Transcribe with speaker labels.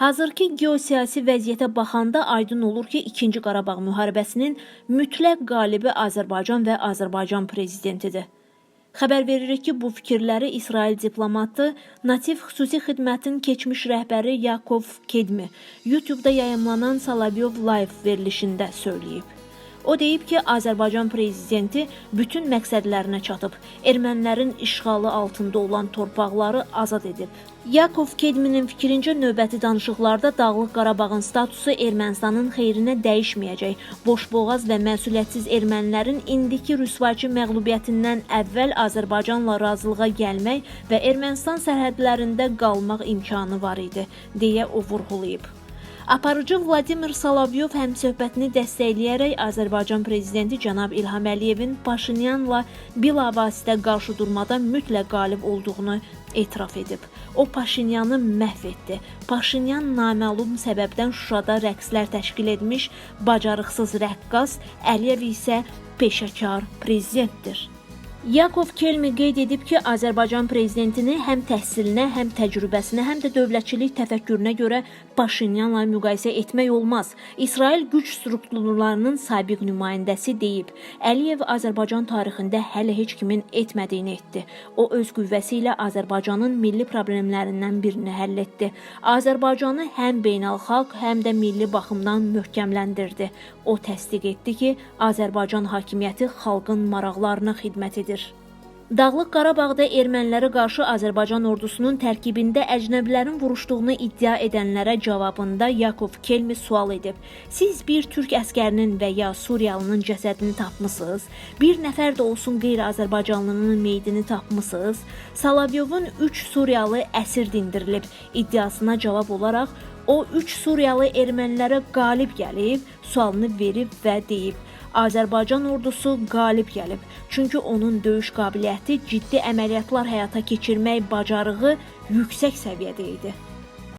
Speaker 1: Hazırki geosiyasi vəziyyətə baxanda aydın olur ki, 2-ci Qarabağ müharibəsinin mütləq qalibi Azərbaycan və Azərbaycan prezidentidir. Xəbər veririk ki, bu fikirləri İsrail diplomatı Nativ Xüsusi Xidmətin keçmiş rəhbəri Yakov Kedmi YouTube-da yayımlanan Solovyov Live verilişində söyləyib. O deyib ki, Azərbaycan prezidenti bütün məqsədlərinə çatıb, ermənilərin işğalı altında olan torpaqları azad edib. Yakov Kedminin fikrincə növbəti danışıqlarda Dağlıq Qarabağın statusu Ermənistanın xeyrinə dəyişməyəcək. Boşboğaz və məsuliyyətsiz ermənilərin indiki rüsvayçı məğlubiyyətindən əvvəl Azərbaycanla razılığa gəlmək və Ermənistan sərhədlərində qalmaq imkanı var idi, deyə o vurğulayıb. Aparıcı Vladimir Solovyov həmsöhbətini dəstəkləyərək Azərbaycan prezidenti cənab İlham Əliyevin Paşinyanla bilavasitə qarşıdurmada mütləq qalib olduğunu etiraf edib. O Paşinyanı məhv etdi. Paşinyan naməlum səbəbdən Şuşada rəqslər təşkil etmiş bacarıqsız rəqqas, Əliyev isə peşəkar prezidentdir. Yakov Kelmi qeyd edib ki, Azərbaycan prezidentini həm təhsilinə, həm təcrübəsinə, həm də dövlətçilik təfəkkürünə görə Paşinyanla müqayisə etmək olmaz. İsrail güc strukturlarının sabiq nümayəndəsi deyib. Əliyev Azərbaycan tarixində hələ heç kimin etmədiyini etdi. O öz qüvvəsi ilə Azərbaycanın milli problemlərindən birini həll etdi. Azərbaycanı həm beynəlxalq, həm də milli baxımdan möhkəmləndirdi. O təsdiq etdi ki, Azərbaycan hakimiyyəti xalqın maraqlarına xidmət edir. Dağlıq Qarabağda ermənilərə qarşı Azərbaycan ordusunun tərkibində əcnəbilərin vuruşduğunu iddia edənlərə cavabında Yakov Kelmi sual edib. Siz bir türk əskərinin və ya Suriyalının cəsədini tapmısınız? Bir nəfər də olsun qeyri-Azərbaycanlının meyidini tapmısınız? Salavyovun 3 Suriyalı əsir dindirilib iddiasına cavab olaraq o 3 Suriyalı ermənilərə qalib gəlib, sualını verib və deyib: Azərbaycan ordusu qalib gəlib. Çünki onun döyüş qabiliyyəti, ciddi əməliyyatlar həyata keçirmək bacarığı yüksək səviyyədə idi.